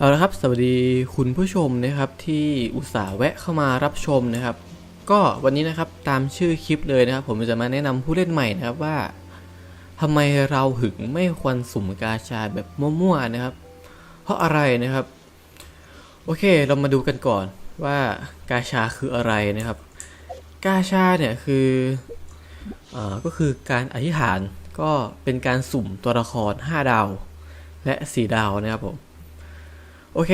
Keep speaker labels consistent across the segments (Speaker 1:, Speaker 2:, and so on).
Speaker 1: เอาละครับ สวัสดีคุณผู้ชมนะครับที่อุตส่าห์แวะเข้ามารับชมนะครับ ก็วันนี้นะครับตามชื่อคลิปเลยนะครับ ผมจะมาแนะนำผู้เล่นใหม่นะครับว่าทำไมเราถึงไม่ควรสุ่มกาชาแบบมั่วๆนะครับ เพราะอะไรนะครับ โอเคเรามาดูกันก่อนว่ากาชาคืออะไรนะครับ กาชาเนี่ยคืออ่อก็คือการอธิษฐานก็เป็นการสุ่มตัวละคร 5 ดาว และ 4 ดาวนะครับผม โอเค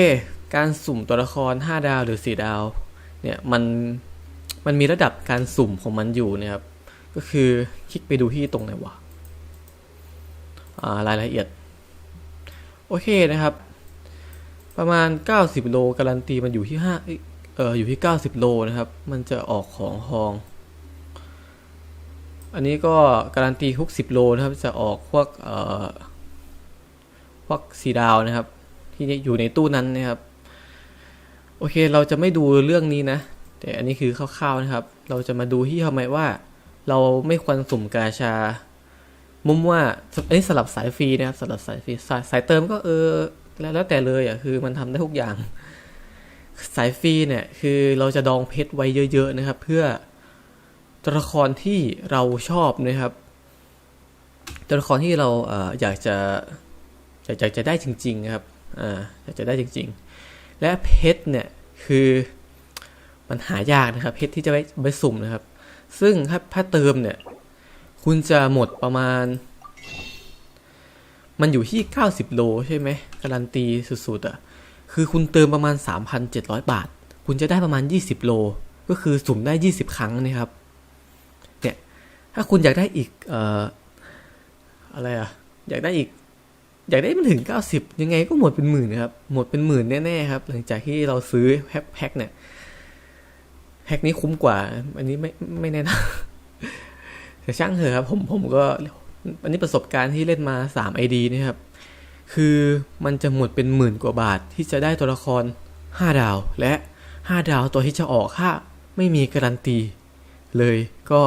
Speaker 1: การสุ่มตัวละคร 5 ดาวหรือ 4 ดาว เนี่ยมันมันมีระดับการสุ่มของมันอยู่นะครับ ก็คือคลิกไปดูที่ตรงไหนวะารายละเอียด โอเคนะครับ ประมาณ 90 โลการันตีมันอยู่ที่5เอ้ยเอออยู่ที่ 90 โลนะครับ มันจะออกของทอง อันนี้ก็การันตีทุก10 โลนะครับ จะออกพวกเอ่อพวกสีดาวนะครับ ที่อยู่ในตู้นั้นนะครับ โอเคเราจะไม่ดูเรื่องนี้นะ แต่อันนี้คือคร่าวๆนะครับ เราจะมาดูที่ทำไมว่า เราไม่ควรสุ่มกาชา มุมว่าอันนี้สลับสายฟรีนะครับสลับสายฟรีสายสายเติมก็เออแล้วแล้วแต่เลยอะคือมันทำได้ทุกอย่าง สายฟรีเนี่ยคือเราจะดองเพชรไว้เยอะ ๆ นะครับ เพื่อตัวละครที่เราชอบนะครับตัวละครที่เราเอออยากจะอยากอยากจะได้จริงๆนะครับ อ่าอยากจะได้จริง ๆ และเพชรเนี่ยคือมันหายากนะครับ เพชรที่จะไว้ไว้สุ่มนะครับ ซึ่งถ้าถ้าเติมเนี่ย คุณจะหมดประมาณ มันอยู่ที่ 90 โลใช่ไหมการันตีสุดๆอะ่ะคือคุณเติมประมาณ 3,700 บาท คุณจะได้ประมาณ 20 โล ก็คือสุ่มได้ 20 ครั้งนะครับ เนี่ย ถ้าคุณอยากได้อีก เอ่อ อะไรอะอยากได้อีก อยากได้มันถึง 90 ยังไงก็หมดเป็นหมื่นนะครับ หมดเป็นหมื่นแน่ๆครับ หลังจากที่เราซื้อแพ็คแพ็คเนี่ยแพ็คนี้คุ้มกว่า อันนี้ไม่ไม่แน่นะแต่ช่างเถอะครับ ผมผมก็ อันนี้ประสบการณ์ที่เล่นมา3 ID นะครับ คือมันจะหมดเป็นหมื่นกว่าบาทที่จะได้ตัวละคร 5 ดาว และ 5 ดาวตัวที่จะออกค่าไม่มีการันตี เลยก็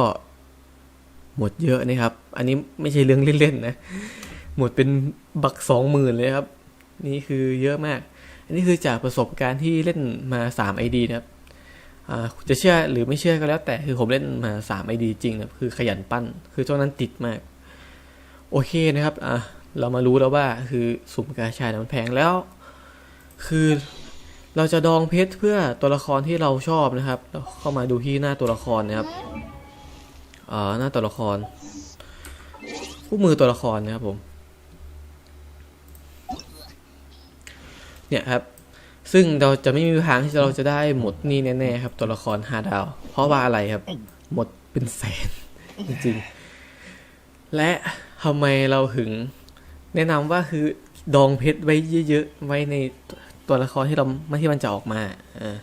Speaker 1: หมดเยอะนะครับ อันนี้ไม่ใช่เรื่องเล่นๆนะ หมดเป็นบักสองหมื่นเลยครับ นี่คือเยอะมาก อันนี้คือจากประสบการณ์ที่เล่นมา3 ID นะครับจะเชื่อหรือไม่เชื่อก็แล้วแต่คือผมเล่นมา3 ID จริงนะคือขยันปั้น คือช่วงนั้นติดมาก โอเคนะครับอะเรามารู้แล้วว่าคือสุ่มกาชาเนี่ยมันแพงแล้ว คือเราจะดองเพชรเพื่อตัวละครที่เราชอบนะครับเราเข้ามาดูที่หน้าตัวละครนะครับอ่าหน้าตัวละครคู่มือตัวละครนะครับผม เนี่ยครับ ซึ่งเราจะไม่มีทางที่เราจะได้หมดนี่แน่ๆครับ ตัวละครห้าดาว เพราะว่าอะไรครับ หมดเป็นแสนจริงๆ และทำไมเราถึง แนะนำว่าคือดองเพชรไว้เยอะๆ ไว้ในตัวละครที่เราไม่ที่มันจะออกมาอ่า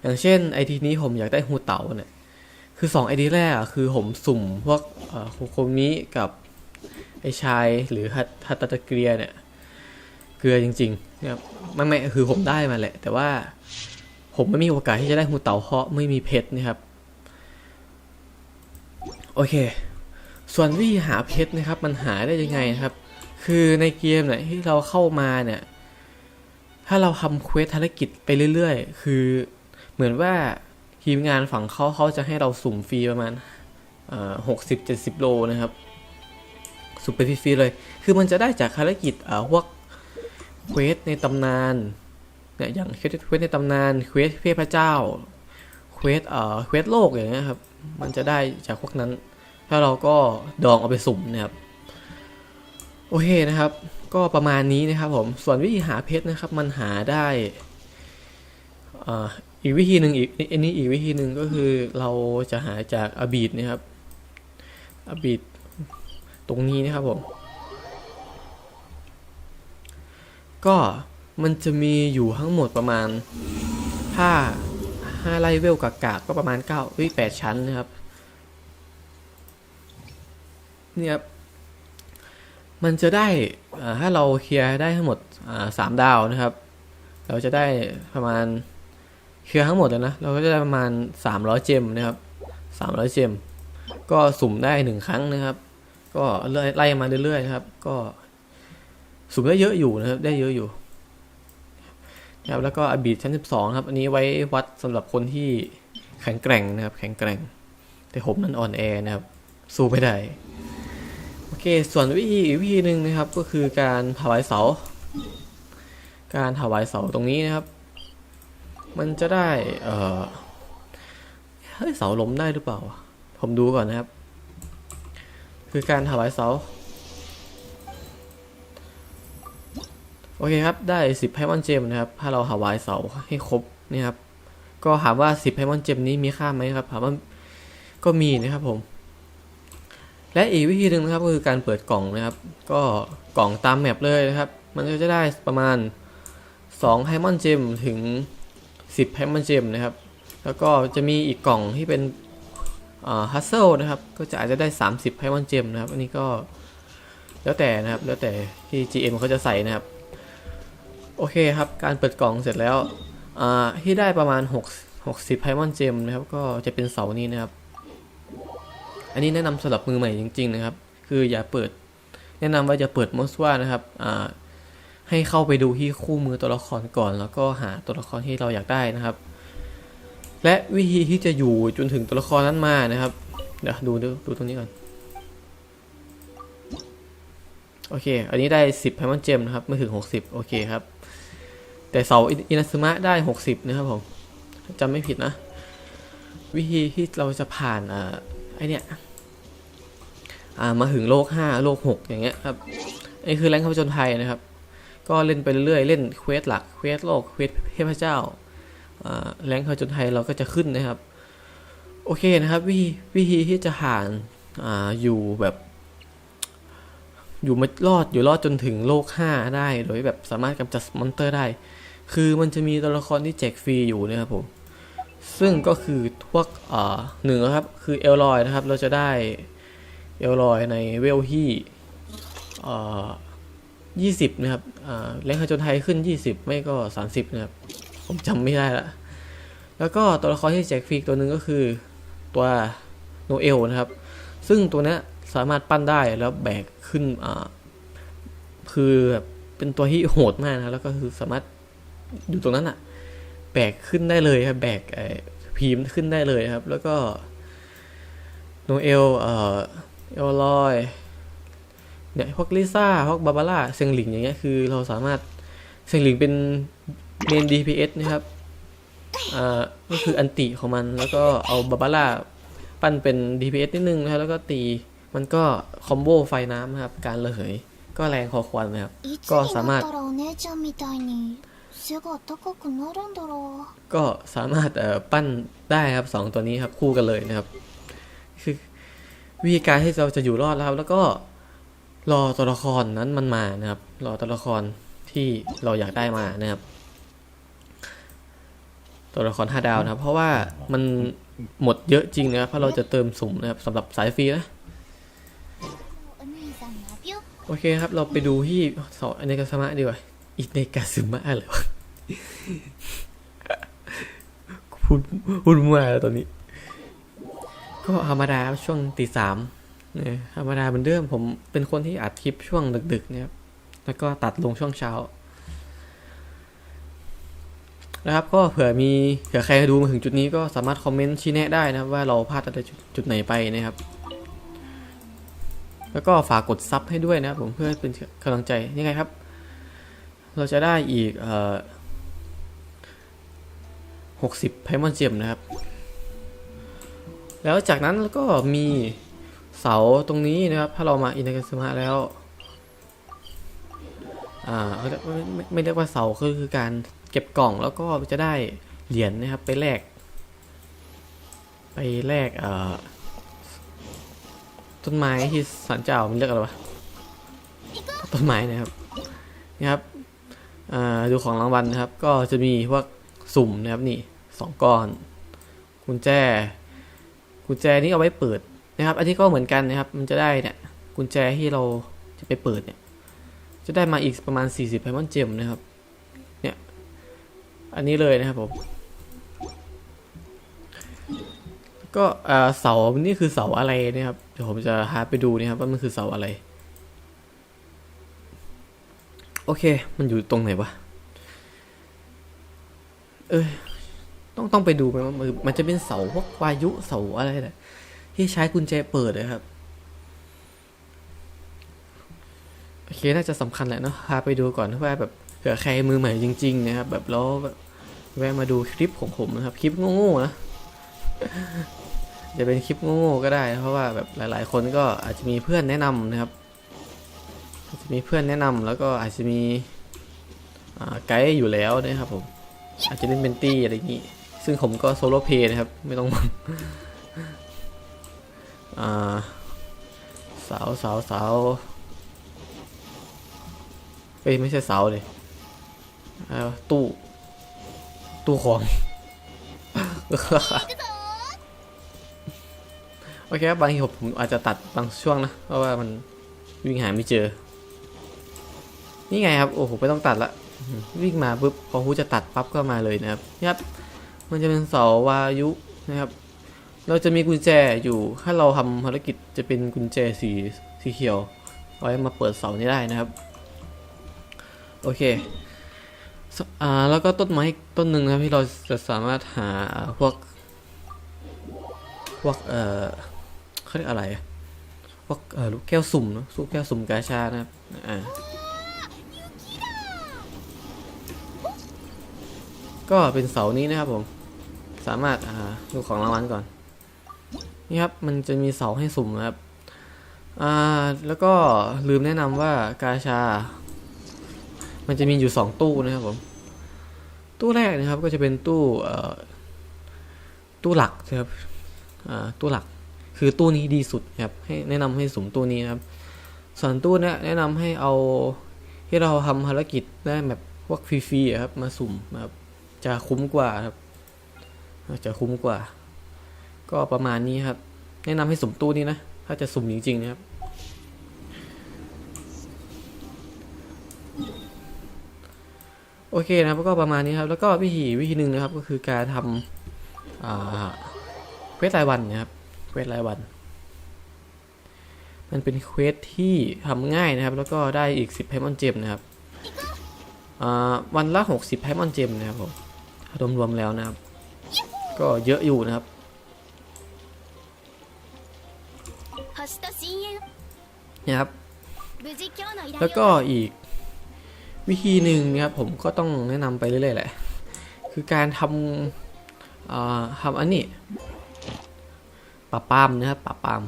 Speaker 1: อย่างเช่นไอทีนี้ผมอยากได้ฮูเต๋าเนี่ย คือสองไอดีแรกคือผมสุ่มพวกโคโคมิกับไอชายหรือฮัตฮัตตะเกียเนี่ย เกลือจริงๆนะครับไม่ไม่คือผมได้มาแหละ แต่ว่าผมไม่มีโอกาสที่จะได้ฮูเต๋าเพาะไม่มีเพชรนะครับ โอเค ส่วนวิธีหาเพชรนะครับ มันหาได้ยังไงนะครับ คือในเกมเนี่ยที่เราเข้ามาเนี่ย ถ้าเราทำเควสภารกิจไปเรื่อยๆ คือเหมือนว่าทีมงานฝั่งเขาเขาจะให้เราสุ่มฟรีประมาณหกสิบเจ็ดสิบโลนะครับสุ่มไปฟรีๆเลย คือมันจะได้จากภารกิจพวก เควสในตำนานเนี่ยอย่างเควสเควสในตำนานเควสเทพเจ้าเควสเอ่อเควสโลกอย่างเงี้ยครับ มันจะได้จากพวกนั้น ถ้าเราก็ดองเอาไปสุ่มนะครับโอเคนะครับ ก็ประมาณนี้นะครับผมส่วนวิธีหาเพชรนะครับ มันหาได้อ่าอีกวิธีหนึ่งอีกอันนี้อีกวิธีหนึ่งก็คือเราจะหาจากอบีดนะครับอบีดตรงนี้นะครับผม ก็มันจะมีอยู่ทั้งหมดประมาณถ้าห้าไลเวลกากๆก็ประมาณเก้าวิแปดชั้นนะครับนี่ครับมันจะได้ถ้าเราเคลียร์ได้ทั้งหมดสามดาวนะครับ เราจะได้ประมาณเคลียร์ทั้งหมดเลยนะเราก็จะได้ประมาณสามร้อยเจมนะครับสามร้อยเจม ก็สุ่มได้หนึ่งครั้งนะครับ ก็ไล่ไล่มาเรื่อยๆนะครับ ก็ สุ่มได้เยอะอยู่นะครับ ได้เยอะอยู่นะครับแล้วก็อบีดชั้น 12 ครับ อันนี้ไว้วัดสำหรับคนที่แข็งแกร่งนะครับ แข็งแกร่ง แต่ผมนั้นอ่อนแอนะครับ สู้ไม่ได้ โอเค ส่วนวิธีอีกวิธีหนึ่งนะครับ ก็คือการถวายเสา การถวายเสาตรงนี้นะครับ มันจะได้ เออเฮ้ยเสาล้มได้หรือเปล่า ผมดูก่อนนะครับ คือการถวายเสา โอเคครับ ได้ 10ไพมอนเจมนะครับ ถ้าเราถวายเสาให้ครบนี่ครับ ก็ถามว่า 10ไพมอนเจมนี้มีค่าไหมครับถามว่าก็มีนะครับผม และอีกวิธีหนึ่งนะครับก็คือการเปิดกล่องนะครับ ก็กล่องตามแมปเลยนะครับ มันก็จะได้ประมาณ2ไพมอนเจมถึง 10ไพมอนเจมนะครับ แล้วก็จะมีอีกกล่องที่เป็นฮัสเซลนะครับ ก็จะอาจจะได้ 30ไพมอนเจมนะครับ อันนี้ก็แล้วแต่นะครับ แล้วแต่ที่ GM เขาจะใส่นะครับ โอเคครับ การเปิดกล่องเสร็จแล้วอ่าที่ได้ประมาณ 6 60ไพมอนเจมนะครับ ก็จะเป็นเสานี้นะครับ อันนี้แนะนำสำหรับมือใหม่จริง ๆ นะครับ คืออย่าเปิด แนะนำว่าจะเปิดมอสว่านะครับอ่าให้เข้าไปดูที่คู่มือตัวละครก่อน แล้วก็หาตัวละครที่เราอยากได้นะครับ และวิธีที่จะอยู่จนถึงตัวละครนั้นมานะครับ เดี๋ยวดูดูดูตรงนี้ก่อนโอเค อันนี้ได้ 10ไพมอนเจมนะครับ ไม่ถึง 60 โอเคครับ แต่เสาอินาซึมะได้ 60 นะครับผมจำไม่ผิดนะ วิธีที่เราจะผ่านอ่าไอเนี้ยอ่ามาถึงโลก 5 โลก 6 อย่างเงี้ยครับอันนี้คือแรงข้าผจญภัยนะครับ ก็เล่นไปเรื่อยๆเล่นเควสหลักเควสโลกเควสเทพเจ้าอ่าแรงข้าผจญภัยเราก็จะขึ้นนะครับ โอเคนะครับวิธีวิธีที่จะผ่านอ่าอยู่แบบอยู่มารอดอยู่รอดจนถึงโลก 5 ได้ โดยแบบสามารถกำจัดมอนเตอร์ได้ คือมันจะมีตัวละครที่แจกฟรีอยู่นะครับผม ซึ่งก็คือพวกอ่าหนึ่งครับ คือเอลลอยนะครับ เราจะได้เอลลอยในเวลที่อ่ายี่สิบนะครับอ่าแรงขจนไทยขึ้น 20 ไม่ก็ 30 นะครับ ผมจำไม่ได้ละ แล้วก็ตัวละครที่แจกฟรีตัวหนึ่งก็คือตัวโนเอลนะครับ ซึ่งตัวเนี้ยสามารถปั้นได้แล้วแบกขึ้นอ่าคือแบบเป็นตัวที่โหดมากนะแล้วก็คือสามารถ อยู่ตรงนั้นอะแบกขึ้นได้เลยครับแบกพิมพ์ขึ้นได้เลยครับ แล้วก็โนเอลเอ่อเอลลอยเนี่ยพวกลิซ่าพวกบาบาร่าเซงหลิงอย่างเงี้ยคือเราสามารถเซงหลิงเป็นเมน DPS นะครับอ่าก็คืออันติของมันแล้วก็เอาบาบาร่าปั้นเป็น DPS นิดนึงนะครับแล้วก็ตีมันก็คอมโบไฟน้ำครับ การระเหย ก็แรงคอควรนะครับ ก็สามารถ
Speaker 2: なったらお姉ちゃんみたいに背が高くなるんだろう
Speaker 1: ก็สามารถเอ่อปั้นได้ครับสองตัวนี้ครับคู่กันเลยนะครับ คือวิธีการที่เราจะอยู่รอดแล้วครับ แล้วก็รอตัวละครนั้นมันมานะครับ รอตัวละครที่เราอยากได้มานะครับ ตัวละครห้าดาวนะครับ เพราะว่ามันหมดเยอะจริงนะครับเพราะเราจะเติมสุ่มนะครับสำหรับสายฟรีนะ
Speaker 2: お兄さんのビュッ
Speaker 1: โอเคครับ เราไปดูที่สอนอเนกาสมะดีกว่าอิเนกาซึมะอะไรวะ พูดพูดมั่วแล้วตอนนี้ ก็ธรรมดาช่วงตีสามเนี่ยธรรมดาเหมือนเดิมผมเป็นคนที่อัดคลิปช่วงดึกๆเนี่ยครับแล้วก็ตัดลงช่วงเช้านะครับก็เผื่อมีเผื่อใครดูมาถึงจุดนี้ก็สามารถคอมเมนต์ชี้แนะได้นะครับ ว่าเราพลาดอะไรจุดจุดไหนไปนะครับ แล้วก็ฝากกดซับให้ด้วยนะครับผมเพื่อเป็นกำลังใจยังไงครับ เราจะได้อีกเอ่อ หกสิบไพมอนเจมนะครับ แล้วจากนั้นก็มีเสาตรงนี้นะครับ ถ้าเรามาอินเทอร์เซมาแล้วอ่าเขาเรียกไม่ไม่ไม่เรียกว่าเสาคือคือการเก็บกล่องแล้วก็จะได้เหรียญนะครับไปแลกไปแลกเอ่อต้นไม้ที่สันเจ้ามันเรียกอะไรวะต้นไม้นะครับนี่ครับอ่าดูของรางวัลนะครับ ก็จะมีพวกสุ่มนะครับนี่ สองก้อน กุญแจ กุญแจนี่เอาไว้เปิดนะครับ อันนี้ก็เหมือนกันนะครับ มันจะได้เนี่ย กุญแจที่เราจะไปเปิดเนี่ย จะได้มาอีกประมาณ 40ไพมอนเจมนะครับ เนี่ย อันนี้เลยนะครับผม ก็เอ่อเสา นี่คือเสาอะไรนะครับ เดี๋ยวผมจะหาไปดูนะครับว่ามันคือเสาอะไร โอเค มันอยู่ตรงไหนวะ เออ ต้องต้องไปดูไหมว่ามันมันจะเป็นเสาพวกวายุเสาอะไรแหละที่ใช้กุญแจเปิดนะครับโอเคน่าจะสำคัญแหละเนาะพาไปดูก่อนเพื่อแบบเผื่อใครมือใหม่จริง ๆ นะครับ แบบแล้วแวะมาดูคลิปของผมนะครับ คลิปโง่ๆนะจะเป็นคลิปโง่ๆก็ได้ เพราะว่าแบบหลายๆ คนก็อาจจะมีเพื่อนแนะนำนะครับอาจจะมีเพื่อนแนะนำแล้วก็อาจจะมีไกด์อยู่แล้วนะครับผมอาจจะเล่นเป็นตี้อะไรอย่างนี้ ซึ่งผมก็โซโล่เพย์นะครับ ไม่ต้องอ่าสาวสาวสาวเอ้ยไม่ใช่เสาเลยตู้ ตู้ของ โอเคครับบางทีผมอาจจะตัดบางช่วงนะ เพราะว่ามันวิ่งหาไม่เจอ นี่ไงครับ โอ้โหไม่ต้องตัดละ วิ่งมาปุ๊บพอฮูจะตัดปั๊บก็มาเลยนะครับนี่ครับ มันจะเป็นเสาวายุนะครับ เราจะมีกุญแจอยู่ ถ้าเราทำภารกิจจะเป็นกุญแจสีสีเขียวเอาไว้มาเปิดเสานี้ได้นะครับ โอเคอ่าแล้วก็ต้นไม้ต้นหนึ่งนะที่เราจะสามารถหาพวก พวกเอ่อเขาเรียกอะไรอะพวกเอ่อลูกแก้วสุ่มนะลูกแก้วสุ่มกาชานะครับอ่าก็เป็นเสานี้นะครับผม สามารถดูของรางวัลก่อน นี่ครับ มันจะมีเสาให้สุ่มนะครับ อ่า แล้วก็ลืมแนะนำว่ากาชา มันจะมีอยู่สองตู้นะครับผม ตู้แรกนะครับก็จะเป็นตู้ตู้หลักนะครับตู้หลัก คือตู้นี้ดีสุดนะครับให้แนะนำให้สุ่มตู้นี้นะครับ ส่วนตู้นี้แนะนำให้เอาที่เราทำภารกิจได้แบบพวกฟรีๆครับมาสุ่มนะครับจะคุ้มกว่าครับ จะคุ้มกว่า ก็ประมาณนี้ครับ แนะนำให้สุ่มตู้นี้นะ ถ้าจะสุ่มจริงๆนะครับ โอเคนะครับก็ประมาณนี้ครับ แล้วก็วิธีวิธีหนึ่งนะครับ ก็คือการทำเควสรายวันนะครับเควสรายวัน มันเป็นเควสที่ทำง่ายนะครับ แล้วก็ได้อีก 10ไพมอนเจมนะครับอ่าวันละ 60ไพมอนเจมนะครับผมรวมๆแล้วนะครับ ก็เยอะอยู่นะครับเนี่ยครับ แล้วก็อีกวิธีหนึ่งนะครับผมก็ต้องแนะนำไปเรื่อยๆแหละ คือการทำทำอันนี้ปะาบปามนะครับปะาบปาม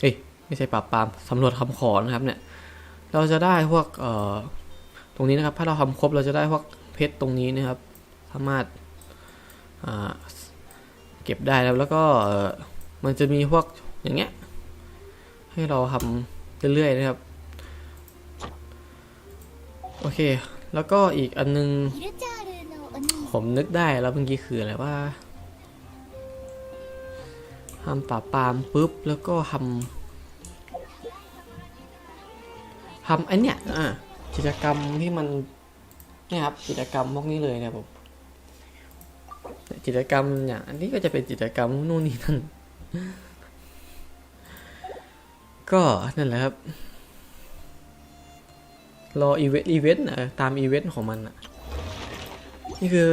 Speaker 1: เอ้ยไม่ใช่ปะาบปามสำรวจคำขอนะครับเนี่ย เราจะได้พวกตรงนี้นะครับ ถ้าเราทำครบเราจะได้พวกเพชรตรงนี้นะครับ สามารถ เก็บได้แล้วแล้วก็มันจะมีพวกอย่างเงี้ย ให้เราทำเรื่อยๆนะครับ โอเค แล้วก็อีกอันนึง ผมนึกได้แล้วเมื่อกี้คืออะไรว่าทำปราบปามปุ๊บแล้วก็ทำทำไอ้นเนี่อะกิจกรรมที่มันเนี่ยครับกิจกรรมพวกนี้เลยเนี่ยผม กิจกรรมอย่างอันนี้ก็จะเป็นกิจกรรมนู่นนี่นั่น ก็นั่นแหละครับ รออีเวนต์อีเวนต์นะตามอีเวนต์ของมันอะนี่คือ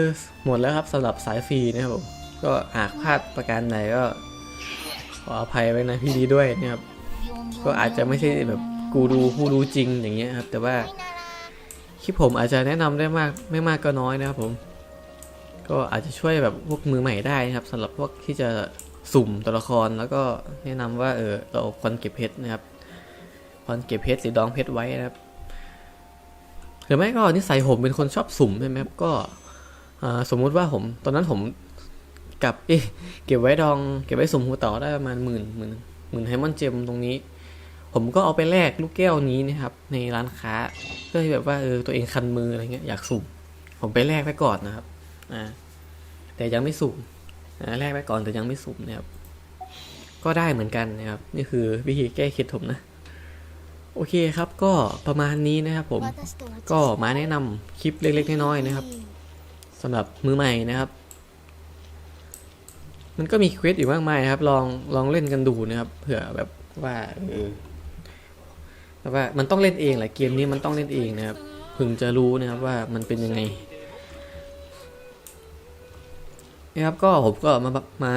Speaker 1: หมดแล้วครับสำหรับสายฟรีนะครับผมก็หากพลาดประการใดก็ ขออภัยไว้นะพี่ดีด้วยนะครับ ก็อาจจะไม่ใช่แบบกูรูผู้รู้จริงอย่างเงี้ยครับ แต่ว่าคลิปผมอาจจะแนะนำได้มากไม่มากก็น้อยนะครับผม ก็อาจจะช่วยแบบพวกมือใหม่ได้นะครับสำหรับพวกที่จะสุ่มตัวละครแล้วก็แนะนำว่าเออเราควรเก็บเพชรนะครับควรเก็บเพชรหรือดองเพชรไว้นะครับหรือไม่ก็นิสัยผมเป็นคนชอบสุ่มใช่ไหมครับก็สมมุติว่าผมตอนนั้นผมกับเอ๊เก็บไว้ดองเก็บไว้สุ่มหัวต่อได้ประมาณหมื่นหมื่นหมื่นไฮมอนเจมตรงนี้ ผมก็เอาไปแลกลูกแก้วนี้นะครับ ในร้านค้าเพื่อที่แบบว่าเออตัวเองคันมืออะไรเงี้ยอยากสุ่มผมไปแลกไว้ก่อนนะครับะแต่ยังไม่สุ่มนะแรกไปก่อนแต่ยังไม่สุ่มนะครับ ก็ได้เหมือนกันนะครับ นี่คือวิธีแก้คิดผมนะ โอเคครับก็ประมาณนี้นะครับผมก็มาแนะนำคลิปเล็ก ๆ น้อยๆนะครับสำหรับมือใหม่นะครับ มันก็มีเควสอยู่มากมายครับ ลองลองเล่นกันดูนะครับ เผื่อแบบว่าแต่ว่ามันต้องเล่นเองแหละเกมนี้มันต้องเล่นเองนะครับพึงจะรู้นะครับว่ามันเป็นยังไง นะครับก็ผมก็มามา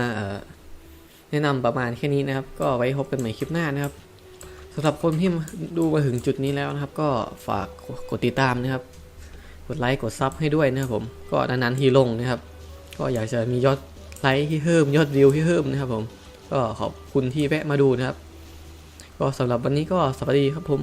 Speaker 1: แนะนำประมาณแค่นี้นะครับ ก็ไว้พบกันใหม่คลิปหน้านะครับสำหรับคนที่ดูมาถึงจุดนี้แล้วนะครับ ก็ฝากกดติดตามนะครับ กดไลค์กดซับให้ด้วยนะครับผมก็นานๆทีลงนะครับ ก็อยากจะมียอดไลค์ที่เพิ่มยอดวิวที่เพิ่มนะครับผมก็ขอบคุณที่แวะมาดูนะครับ ก็สำหรับวันนี้ก็สวัสดีครับผม